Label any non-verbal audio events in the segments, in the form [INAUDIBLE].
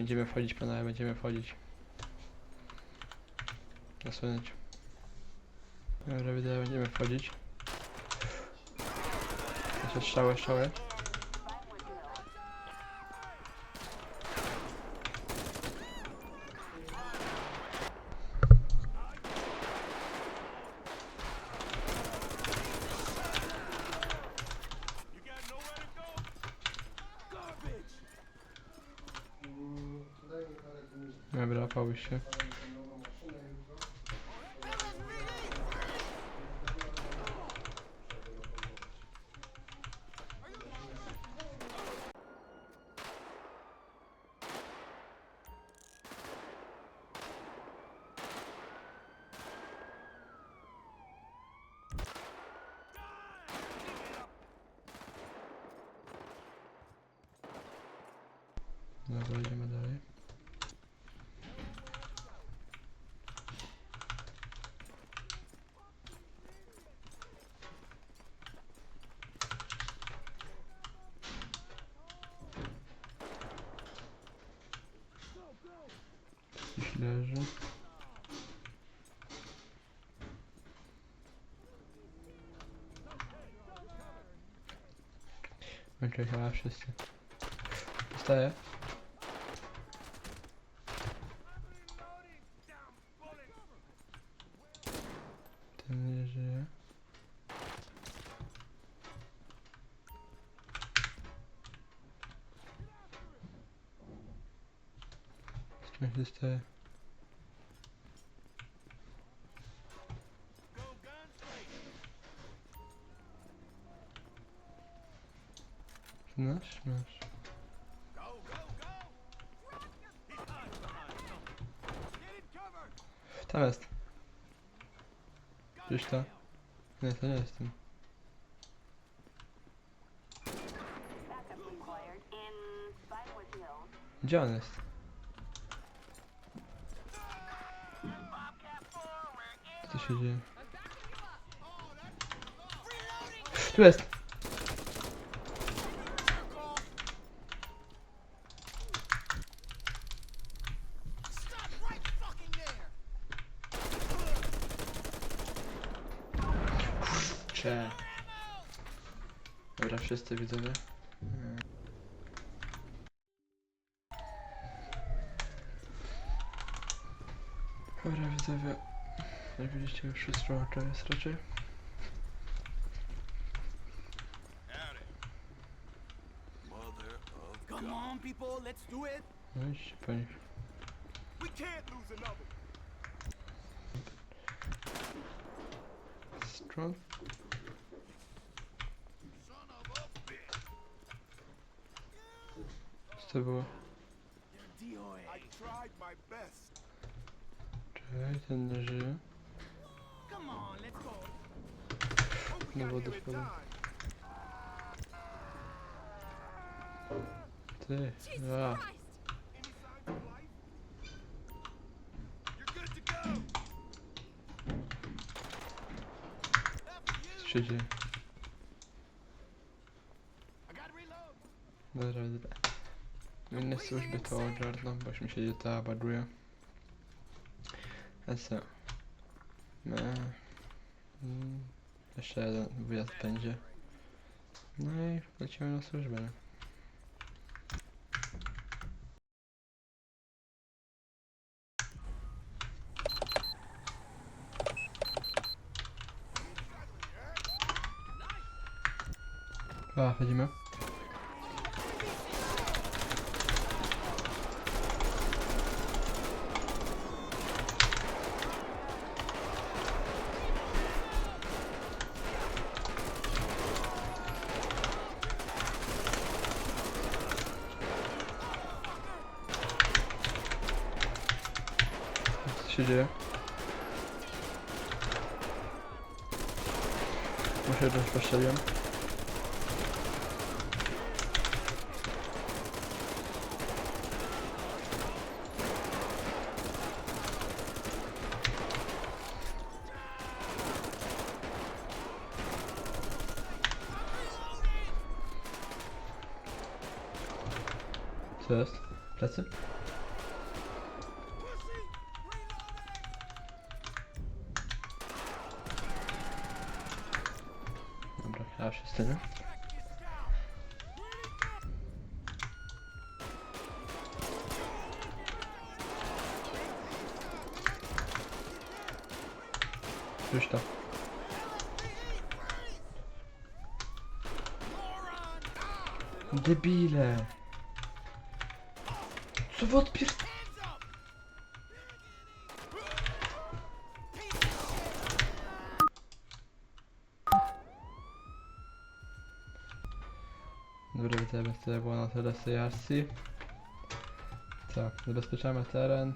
Będziemy wchodzić panowie, będziemy wchodzić. Zasłonić. Dobra, widzę, będziemy wchodzić. Jeszcze strzały, strzały. Dobra, pałuj się. Dobra, idziemy dalej. Gdzieś leży. Kończę chyba wszyscy. Dostaję. Ten nie żyje. Dostaje? Nasz? Nasz. Tam jest. Gdzieś to? Nie, to nie jestem. Gdzie on jest? Się dzieje? Tu jest! Dobra, wszyscy widzowie. Mm. Dobra, widzowie. Jak widzicie, już wszystko to jest raczej. Come on, people, let's do it. No po nich. We can't lose another. Strong. Co to było? I tried my best. Czekaj, ten żyje. Się dzieje? I gotta reload. Dobra, dobra. Inne służby to ogarną, bośmy się GTA baduje. A co? No. Mm, jeszcze jeden wyjazd będzie. No i lecimy na służbę. nie? A, chodzimy. Co się dzieje? Muszę jedną postrzeliłem. Co jest? Plecy? Miejsce, nie? Już to. Debile! Co wy odpier... tyle było na tyle syjacji. Co, zabezpieczamy teren.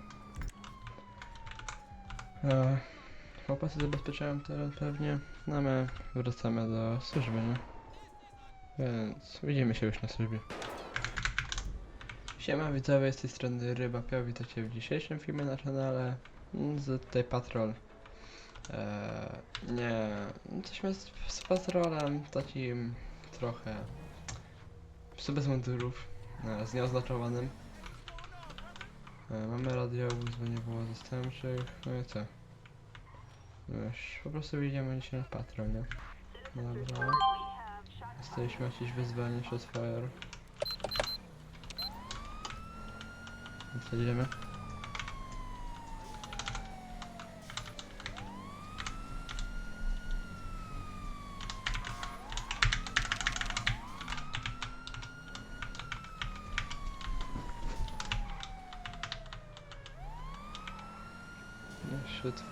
E, chłopacy zabezpieczają teren pewnie. No my wracamy do służby, nie? Więc widzimy się już na służbie. Siema widzowie, z tej strony Ryba Pio, witajcie w dzisiejszym filmie na kanale z tej patrol. Eee, nie, jesteśmy z, z patrolem takim trochę psu bez mundurów, z nieoznaczowanym. E, mamy radiowóz, bo nie było zastępczych, no i co? Już po prostu idziemy dzisiaj na patrol, nie? Dobra. Jesteśmy jakieś wyzwanie przez fire. Więc jedziemy.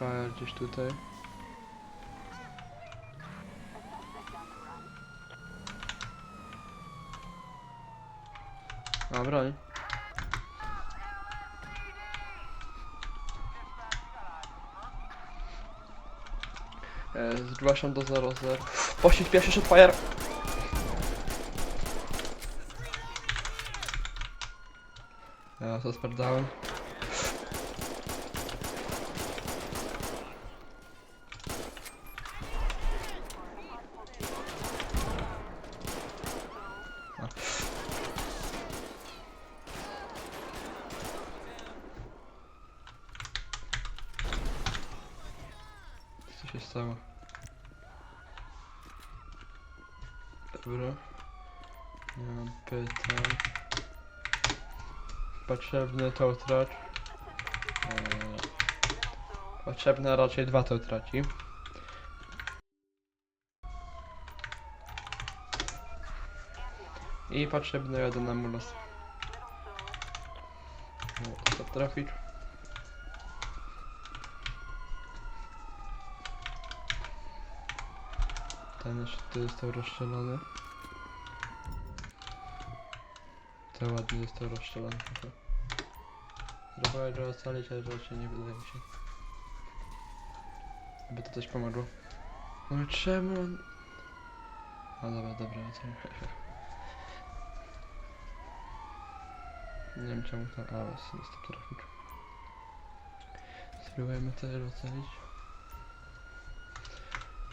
Fire gdzieś tutaj. A, broń. E, Zgłaszam do 00. Pościg pierwszy shot fire! Ja to sprawdzałem. A. Co się stało? Dobra. Nie mam pytań. Potrzebny to tracz. Eee, potrzebne raczej dwa to traci. I potrzebny jeden amulos. No, trafić. Ten jeszcze został rozstrzelony. To ładnie został rozstrzelony. Próbuję go ocalić, ale raczej nie wydaje mi się. Aby to coś pomogło. No czemu on... No dobra, dobra. [LAUGHS] Nie wiem czemu to... A, jest, jest to trafik. Spróbujemy to ocalić.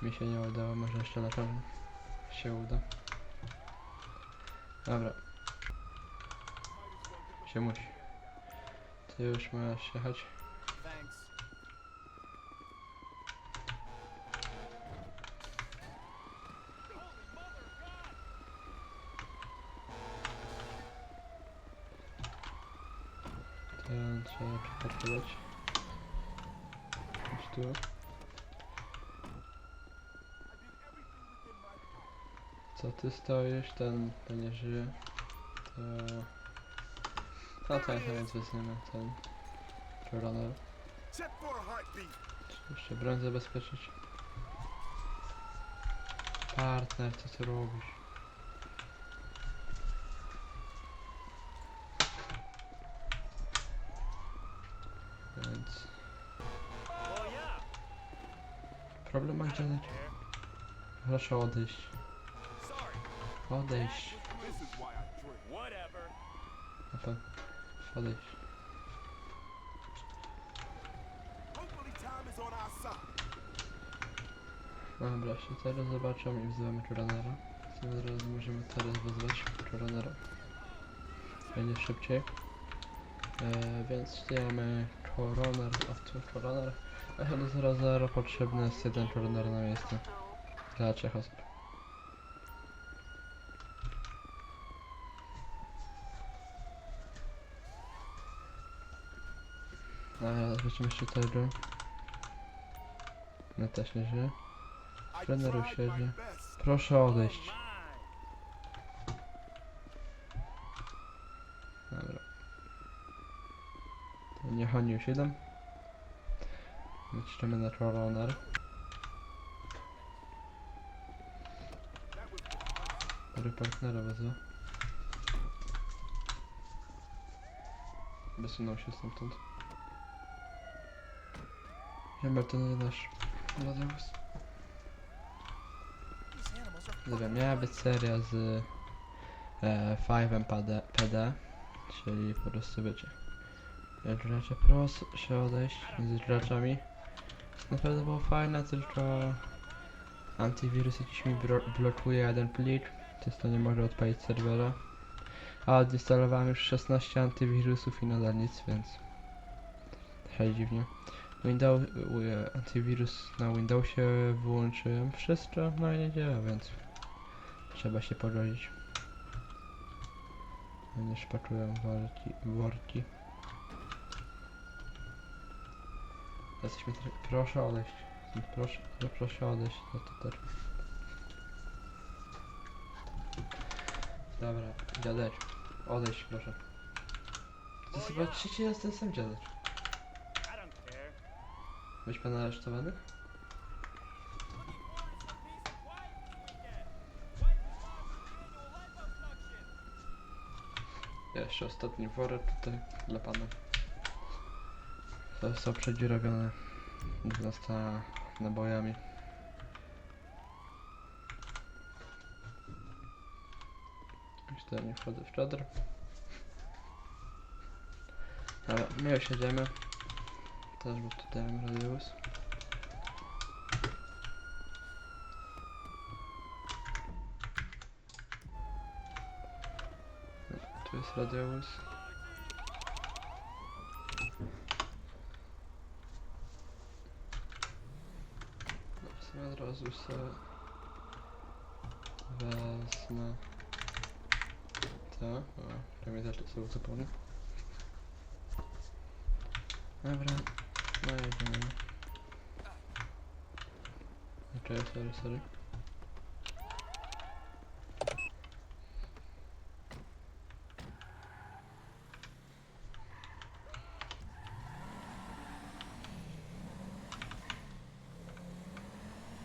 Mi się nie udało, może jeszcze na pewno się uda. Dobra. Się musi. Już możesz jechać. Ten trzeba przeparkować. Chodź tu. Co ty stoisz? Ten, ten nie żyje. To... A więc weźmiemy ten... Runner. Jeszcze broń zabezpieczyć. Partner, co ty robisz? Więc... Problem ma Janet. Proszę odejść. Odejść. Whatever. Na pewno. Odejść. Hopefully time is on our side. Dobra, się teraz zobaczą i wzywamy Runnera. Zaraz możemy teraz wezwać Runnera. Będzie szybciej. E, więc tutaj mamy Coroner, a tu Coroner. A do 00 potrzebny jest jeden Coroner na miejsce. Dla trzech osób. Jeszcze tego. No też nie żyje. I Trener tried my usiedzi. best. Proszę odejść. Dobra. To niech oni usiedzą. Wyczyszczymy na Honor. Dobry partnera wezmę. Wysunął się stamtąd. Wiem, to nie nasz Nie wiem, miała być seria z e, 5 PD, PD, czyli po prostu wiecie. Gracze proszę odejść między graczami. Naprawdę było fajne, tylko antywirus jakiś mi blokuje jeden plik, przez to nie mogę odpalić serwera. A odinstalowałem już 16 antywirusów i nadal nic, więc trochę dziwnie. Windows, antywirus na Windowsie wyłączyłem wszystko, no i nie działa, więc trzeba się pogodzić. Nie szpakują worki, worki. Jesteśmy Proszę odejść. Proszę, proszę odejść. To też. Dobra, dziadek. Odejść proszę. To jest chyba trzeci raz ten sam dziadek. Być pan aresztowany? Jeszcze ostatni worek tutaj dla pana. To są przedziurawione 12 nabojami. Już tutaj nie wchodzę w czadr. Ale my już jedziemy. Też był tutaj radius. Tu jest radius. No, od razu sobie wezmę to. O, prawie to sobie zupełnie. Dobra, no jedziemy. Okej, sorry, sorry.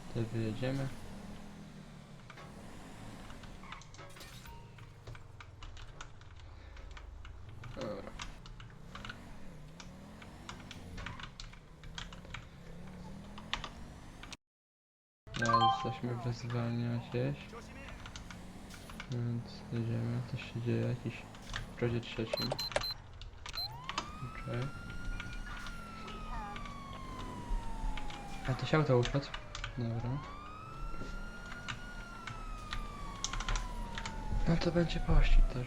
Tutaj wyjedziemy. Jesteśmy wyzwania gdzieś. Więc jedziemy. Coś się dzieje jakiś w razie trzecim. Okej. A to się auto uszedł. Dobra. No to będzie pościg też.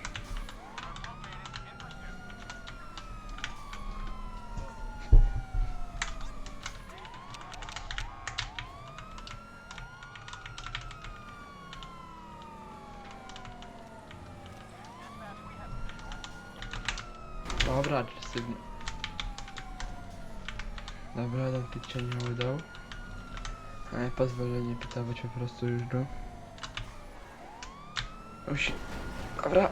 Dobra, agresywnie. Dobra, jeden pit się nie udał. A ja pozwolenie pytawać po prostu już go. Musi... Dobra.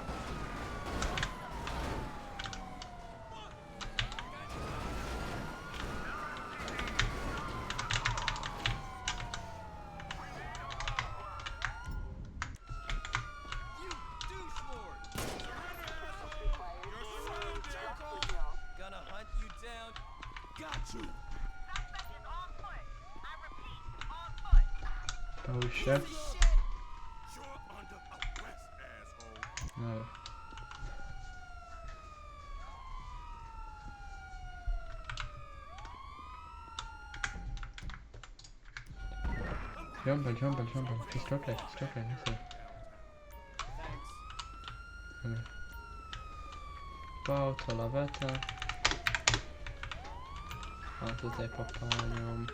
Ziąbel, ziąbel, ziąbel. Skokaj, skokaj, nie chcę. Dobra. Wow, to laweta. A tutaj po panią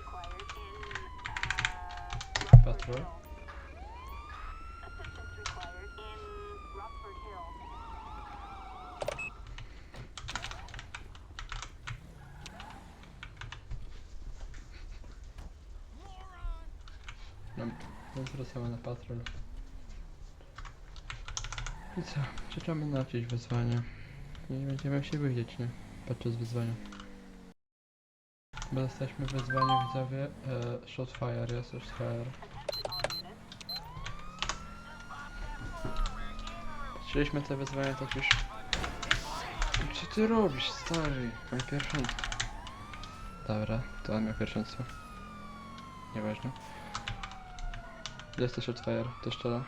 patrol. Na patrol. I co? Czekamy na jakieś wyzwanie. I będziemy się widzieć, nie? Podczas wyzwania. Bo jesteśmy w wyzwaniu widzowie. E, shotfire jest, shotfire. Patrzyliśmy te wyzwania, tak już... Co ty robisz, stary? Mam pierwszeństwo. Dobra, to on miał pierwszeństwo. Nieważne. Gdzie jest to shotfire? To szczela.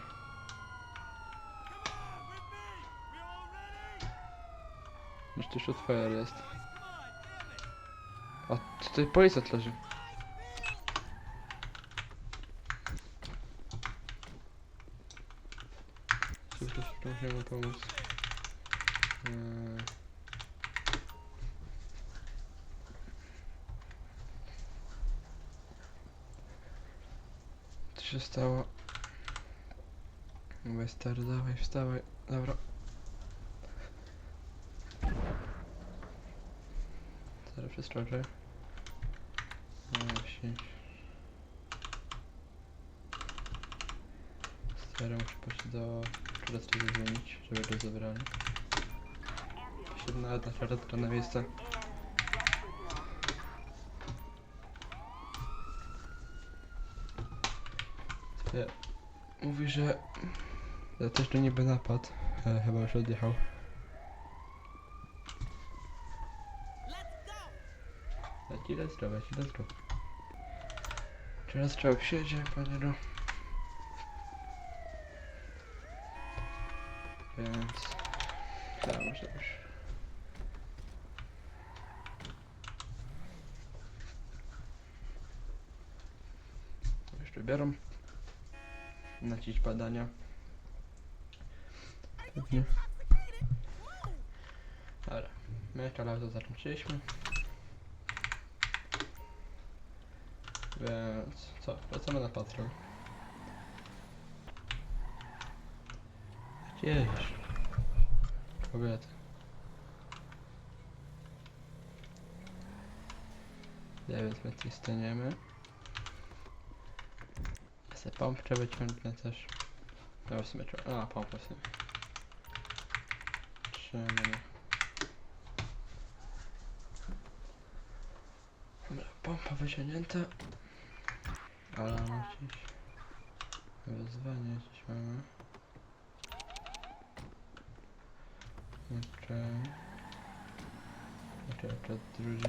Już tu shotfire jest. A tutaj policjant leży. Musimy pomóc. Eee. Stało? Dawaj stary, dawaj, wstawaj. Dobra. Stary przeskoczę. Siedź. Stary muszę pójść do... To zadzwonić, żeby go zabrali. Siedem nawet na na miejsce. Mówi, że też to niby napad. E, chyba już odjechał. Leci let's go, leci let's go. Teraz trzeba siedzie, panie no. Więc... Tak, może już. Jeszcze biorą. Nacić badania. Dobra. My to zakończyliśmy. Więc co? Wracamy na patrol. Gdzie jedziesz? Kobiety. My tutaj staniemy. Sobie pompkę wyciągnę też. No w sumie trzeba- A, pompę sobie. Trzymamy. Dobra, pompa wyciągnięta. Ale mam gdzieś... Wyzwanie gdzieś mamy. Jeszcze... Jeszcze, jeszcze drugi.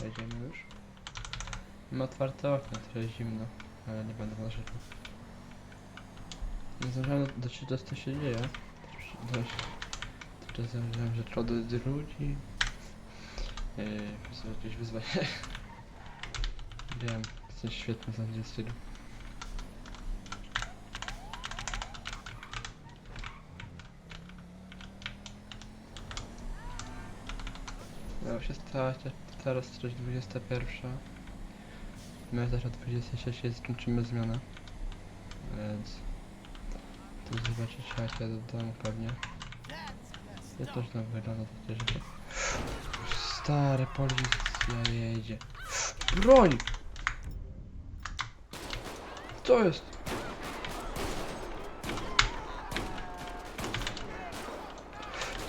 Wejdziemy już. Mam otwarte okno, trochę zimno, ale nie będę narzekał. Nie zdążyłem dotrzeć do co się dzieje. Tylko zdążyłem, że to do drugi. Yy, jest jakieś wyzwanie. Wiem, jesteś świetny za mnie stylu. Miało się stać, teraz coś 21. My też o 26 jest, kończymy zmianę. Więc... Tu zobaczyć jak ja do domu pewnie. Ja też tam wygląda takie rzeczy. Stary policja jedzie. Broń! Co jest?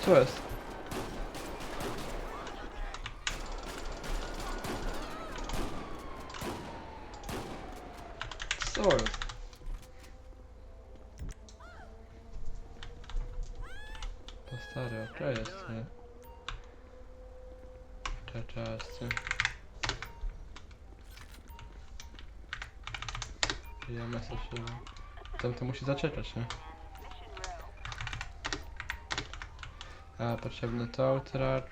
Co jest? Co jest? To stary, to jest, nie? To czasy. Ja mesa się... Tam to musi zaczekać, nie? A, potrzebny to track.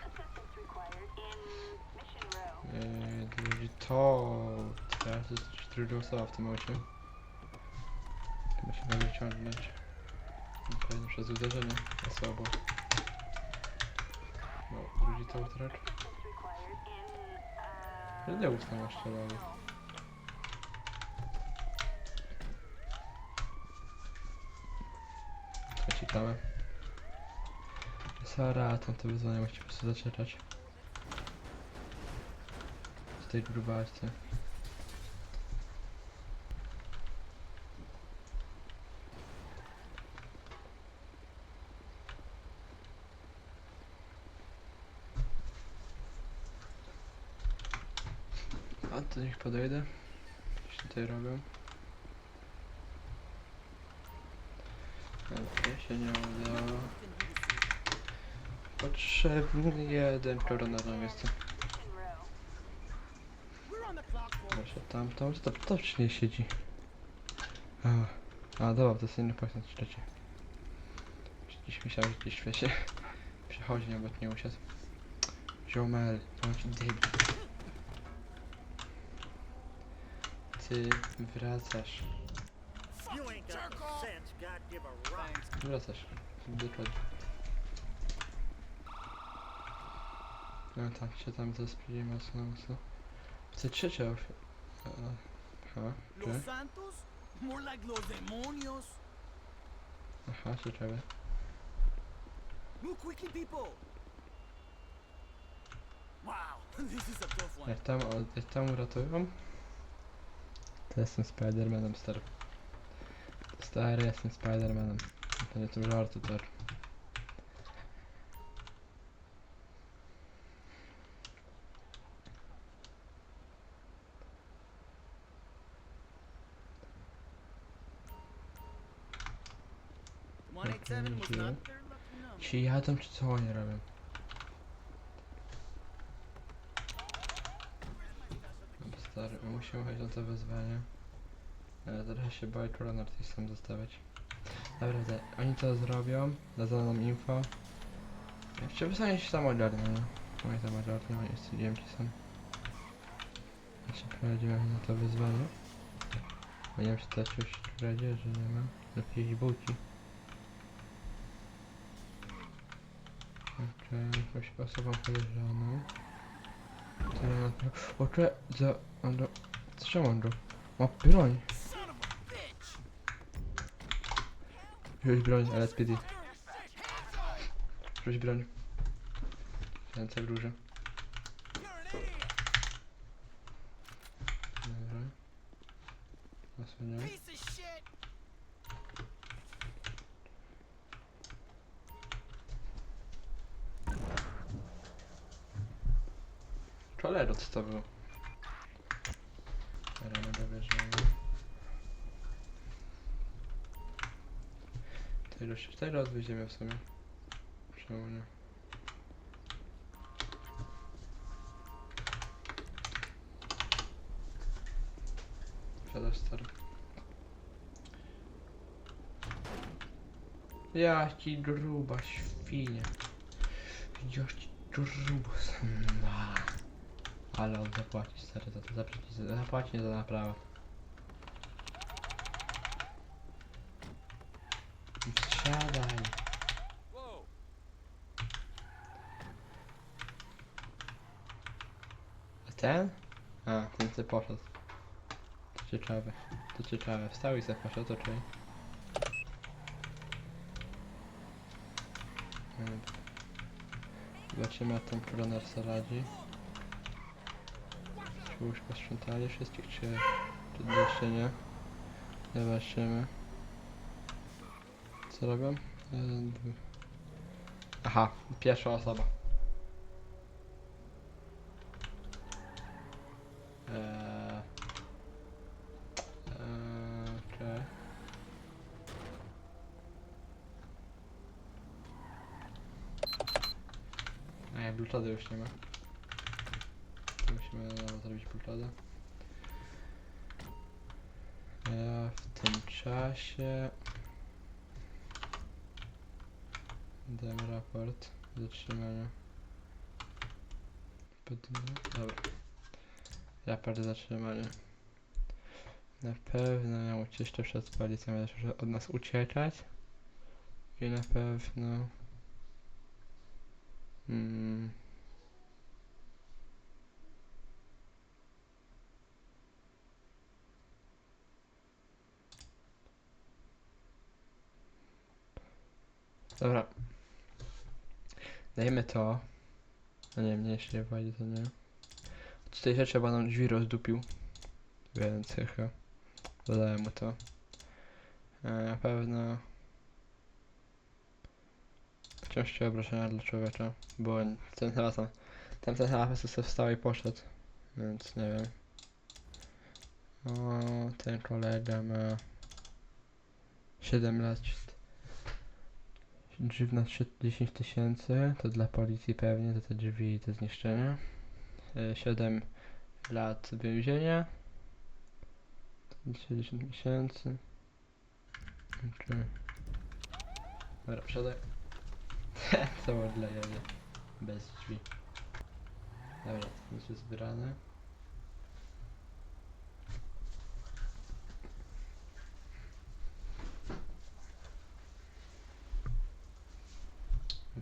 Yy, drugi to track. Jest druga osoba w tym momencie. Musimy wyciągnąć. Pewnie przez uderzenie osobą. To track. Ja nie jeszcze dalej. Co ciekawe. Sara, tam to wyzwanie musi po prostu zaczekać. Z tej grubaczce. A do nich podejdę. Co tutaj robią? Ale się nie udało. Potrzebny jeden clock for Proszę tamtą, to tocznie siedzi. A, a dobra, to jest inny pojazd na trzecie. Dziś myślałem, że gdzieś w świecie [LAUGHS] przechodzi, nawet nie usiadł. Ziomel, bądź debil. Ty wracasz. You ain't got no sense, God give a rock. Thanks. Wracasz. Dokładnie. No tak, się tam zaspili mocno, mocno. Co trzecia ofiara? Aha, czy? More like los demonios. Aha, ciekawe. Move quickly, people. Wow, [LAUGHS] this is a tough one. Jak tam, jak tam uratują? To jestem Spidermanem, stary. Stary, jestem Spidermanem. To nie są żarty, tak. One eight seven was Mhm. not their lucky number. Ci jadą, czy co oni robią? Dobra, Musimy chodzić na to wyzwanie. Ale trochę się boję koronar tutaj sam zostawiać. Naprawdę, oni to zrobią, dadzą nam info. Jeszcze wysłanie się samodzielnie, no. Moje samodzielnie, oni studiłem ci sam. Ja się prowadziłem na to wyzwanie. Bo nie wiem, czy to coś radzie, że nie ma. Lepiej buki. Okej, jakąś osobą podejrzaną. To ja na za... Co Andro? Ma broń! Son of a bitch! Wziąć broń, LSPD. Wziąć broń. Ręce w róże. Dobra. Zasłaniam. Cholera, co to było? Wierzymy. Tego się cztery odwieziemy w sumie. Czemu nie? Siadasz stary. Ja ci gruba świnia. Ja ci grubas. Ma. Ale on zapłaci stary za to, zapłaci, zapłaci za naprawę. Wsiadaj. Whoa! A ten? Co poszedł. To ciekawe. To ciekawe. Wstał i se poszedł, to. Mm. Zobaczymy jak ten koroner sobie radzi. Czy już posprzątali wszystkich, czy, czy jeszcze nie? Zobaczymy. Co robią? Dwa. Aha, pierwsza osoba. Eee, eee, okej. A ja blutady już nie ma. Musimy zrobić blutadę. Ja w tym czasie dam raport zatrzymania. Dobra. Raport zatrzymania. Na pewno miał ucieczkę przed policją, że od nas uciekać. I na pewno... Mm, Dobra. Dajmy to. No nie, mnie jeszcze nie wejdzie, to nie. Tutaj rzeczy chyba nam drzwi rozdupił. Więc chyba dodałem mu to. E, pewno. Wciąż się obrażenia dla człowieka, bo ten chyba tam, tamten chyba po prostu sobie wstał i poszedł. Więc nie wiem. O, ten kolega ma 7 lat. Grzywna 10 tysięcy, to dla policji pewnie, to te drzwi i te zniszczenia. 7 lat więzienia. 60 miesięcy. Czy... Dobra, wsiadaj. Całe dla jedzie. Bez drzwi. Dobra, to jest zbierane.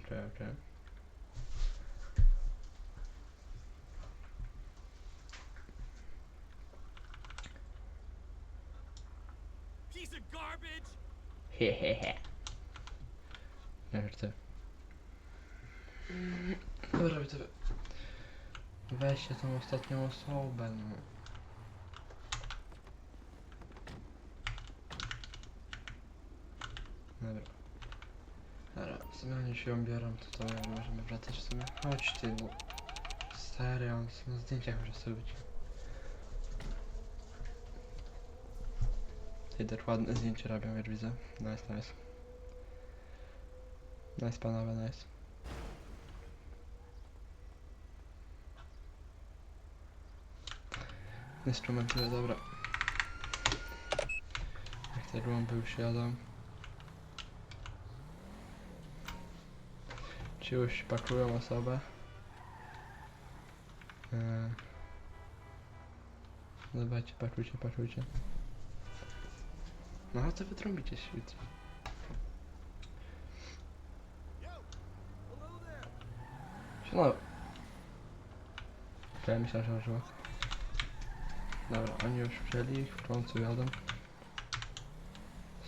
Okej, okej. Piece of garbage! Hehehe. Nie żartuję. Dobra, widzowie. Weźcie tą ostatnią osobę, no. Dobra. Oni się to to możemy wracać w sumie. Chodź ty, no. Stary, on na zdjęciach może sobie. Tutaj też ładne zdjęcie robią, jak widzę. Nice, nice. Nice panowie, nice. Instrumenty, dobra. Jak te głąby już jadą. Ci już pakują osobę. Dawajcie, pakujcie, pakujcie. No to wytrąbicie się jutro. No. Ja myślałem, że użyła. Dobra, oni już wzięli w końcu jadą.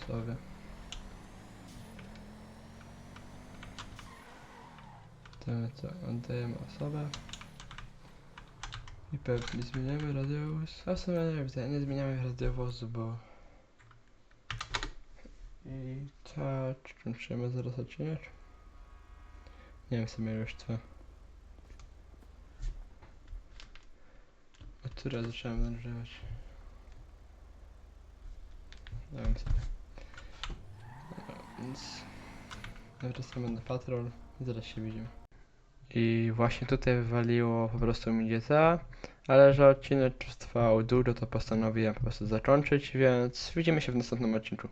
Sobie. To co, oddajemy osobę. I pewnie zmieniamy radiowóz. A w sumie nie nie zmieniamy radiowozu, bo... I tak, czy musimy zaraz odcinać? Nie wiem, w sumie już co. Od które zacząłem nagrywać? Nie wiem sobie. Dobra, więc... Wracamy na patrol i zaraz się widzimy. I właśnie tutaj wywaliło po prostu mi GTA, ale że odcinek trwał długo, to postanowiłem po prostu zakończyć, więc widzimy się w następnym odcinku.